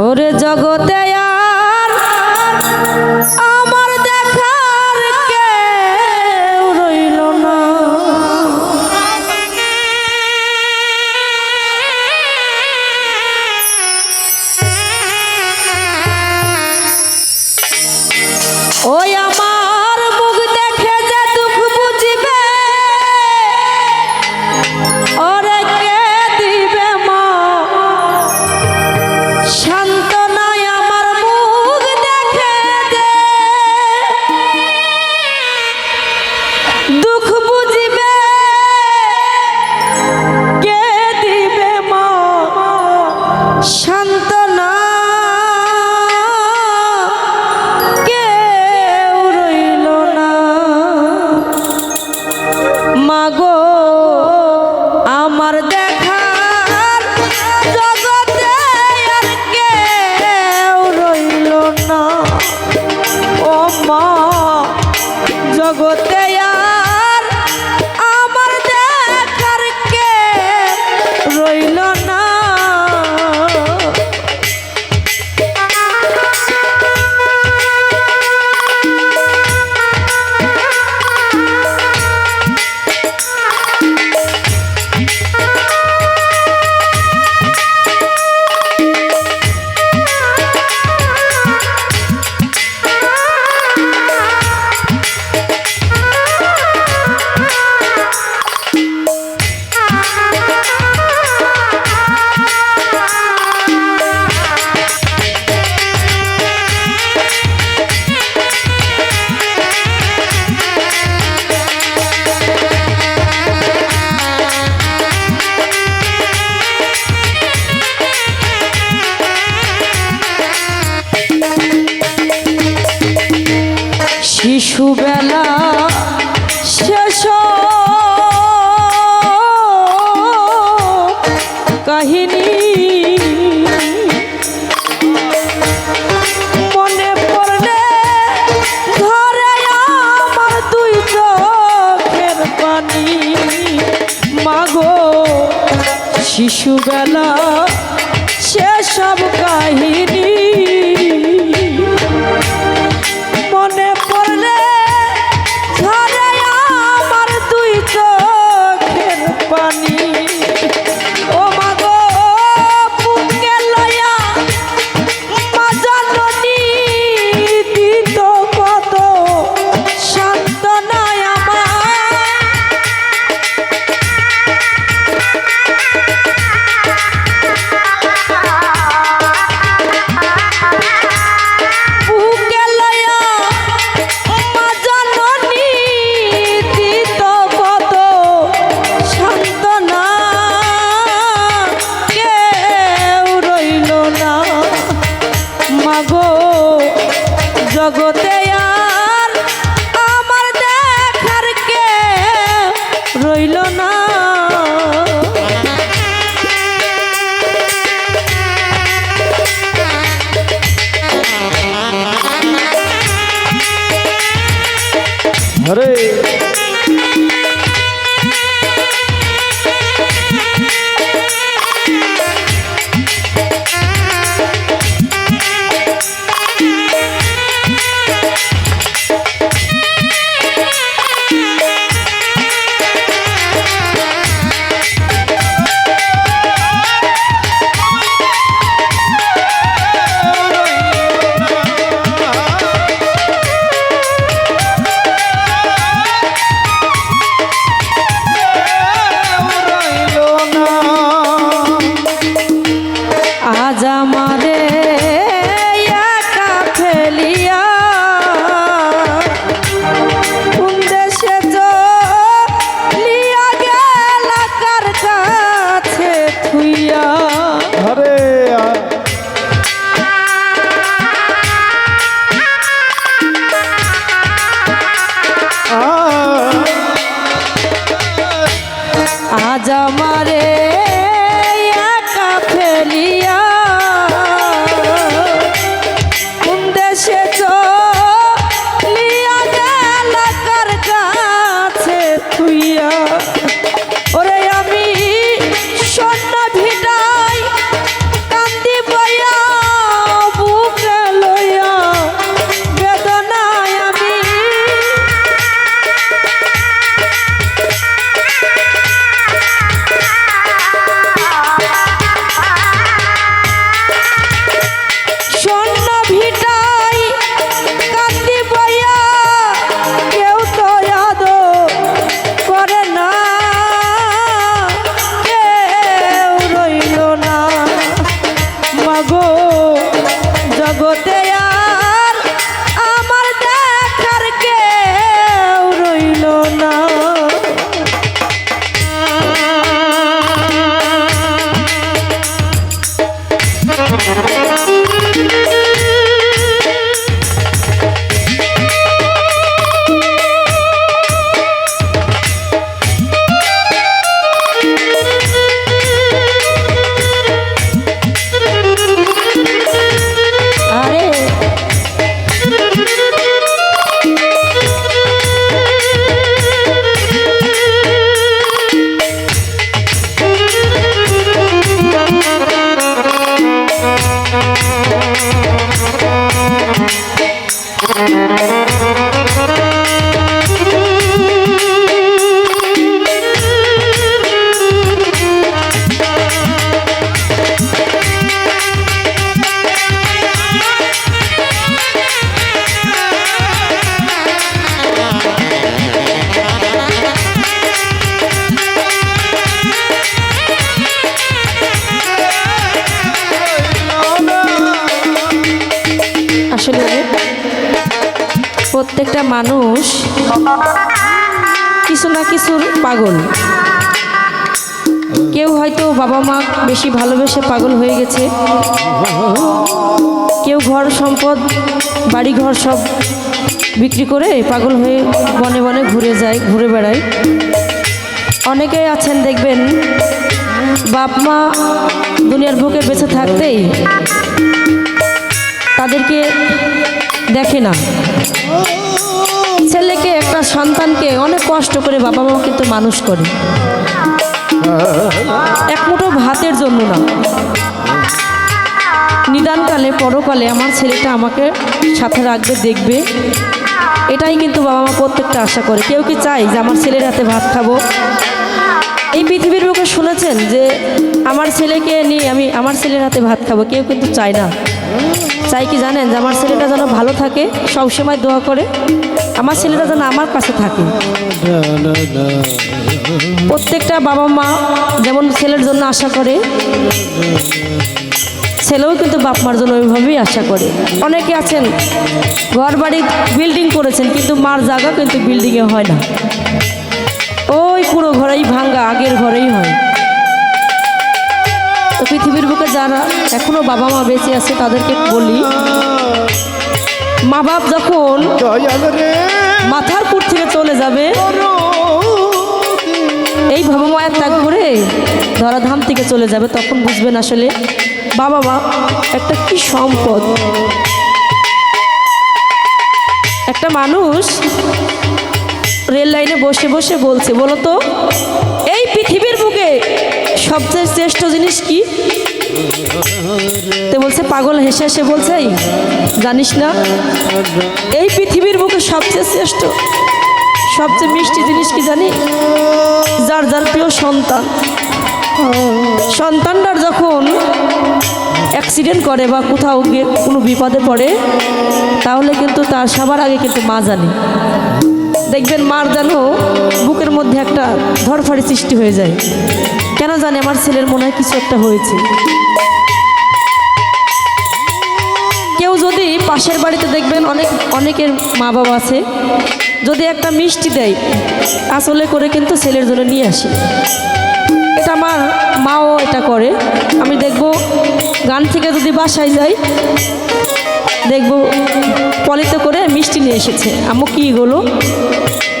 ওরে জগতে শিশুবেলা শেষ কাহিনী। মনে পড়লে ধরে কাহিনী। দিয়া। হরে মানুষ কিছু না কিছুর পাগল। কেউ হয়তো বাবা মা বেশি ভালোবেসে পাগল হয়ে গেছে। কেউ ঘর সম্পদ বাড়ি ঘর সব বিক্রি করে পাগল হয়ে বনে বনে ঘুরে যায়, ঘুরে বেড়ায়। অনেকেই আছেন দেখবেন, বাপ মা দুনিয়ার বুকে বেঁচে থাকতেই তাদেরকে দেখে না। ছেলেকে, একটা সন্তানকে অনেক কষ্ট করে বাবা মা কিন্তু মানুষ করে। এক মুঠো ভাতের জন্য না। নিদানকালে, পরকালে আমার ছেলেটা আমাকে সাথে রাখবে, দেখবে। এটাই কিন্তু বাবা মা প্রত্যেকটা আশা করে। কেউ কি চায় যে আমার ছেলের হাতে ভাত খাব? এই পৃথিবীর বুকে শুনেছেন যে, আমার ছেলেকে নিয়ে আমি, আমার ছেলের হাতে ভাত খাব? কেউ কিন্তু চায় না। চাই কি জানেন যে আমার ছেলেটা যেন ভালো থাকে সবসময় দোয়া করে। আমার ছেলেটা যেন আমার কাছে থাকে। প্রত্যেকটা বাবা মা যেমন ছেলের জন্য আশা করে, ছেলেও কিন্তু বাপ মার জন্য ওইভাবেই আশা করে। অনেকে আছেন ঘর বাড়ি বিল্ডিং করেছেন, কিন্তু মার জায়গা কিন্তু বিল্ডিংয়ে হয় না। ওই পুরো ঘরেই ভাঙ্গা, আগের ঘরেই হয়। তো পৃথিবীর বুকে যারা এখনও বাবা মা বেঁচে আছে তাদেরকে বলি। মা বাপ যখন মাথার পুর থেকে চলে যাবে এই ভবমায়া ত্যাগ করে ধরাধাম থেকে চলে যাবে তখন বুঝবেন আসলে বাবা মা একটা কি সম্পদ। একটা মানুষ রেল লাইনে বসে বসে বলছে বলো তো এই পৃথিবীর বুকে সবচেয়ে শ্রেষ্ঠ জিনিস কি? তো বলছে, পাগল হেসে হেসে বলছে জানিস না, এই পৃথিবীর বুকে সবচেয়ে শ্রেষ্ঠ, সবচেয়ে মিষ্টি জিনিস কি জানি? যার যার প্রিয় সন্তান। সন্তানটার যখন অ্যাক্সিডেন্ট করে বা কোথাও গিয়ে কোনো বিপদে পড়ে, তাহলে কিন্তু তার সবার আগে কিন্তু মা জানে। দেখবেন মার যেন বুকের মধ্যে একটা ধরফাড়ি সৃষ্টি হয়ে যায়। জানে আমার ছেলের মনে হয় কিছু একটা হয়েছে। কেউ যদি পাশের বাড়িতে দেখবেন, অনেক, অনেকের মা বাবা আছে, যদি একটা মিষ্টি দেয় আসলে করে কিন্তু ছেলের জন্য নিয়ে আসে। এটা আমার মাও এটা করে। আমি দেখব, গান থেকে যদি বাসায় যাই দেখব, পলিতে করে মিষ্টি নিয়ে এসেছে। আমু কি এগুলো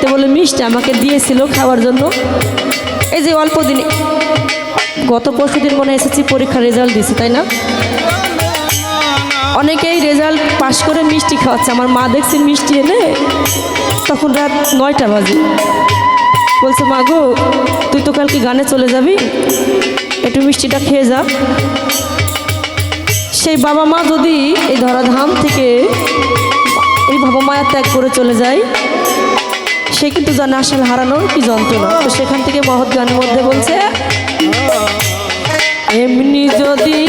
তো বলে, মিষ্টি আমাকে দিয়েছিল খাওয়ার জন্য। এই যে অল্প দিনে, গত পরশু দিন মনে এসেছি, পরীক্ষার রেজাল্ট দিয়েছি, তাই না? অনেকেই রেজাল্ট পাশ করে মিষ্টি খাওয়াচ্ছে। আমার মা দেখছে মিষ্টি এনে, তখন রাত নয়টা বাজে। বলছে, মা গো, তুই তো কালকে গানে চলে যাবি, একটু মিষ্টিটা খেয়ে যা। সেই বাবা মা যদি এই ধরাধাম থেকে এই বাবা মায়া ত্যাগ করে চলে যায়, সে কিন্তু জানে আসলে হারানোর কি যন্ত্রণা। তো সেখান থেকে মহৎ গানের মধ্যে বলছে, এমনি যদি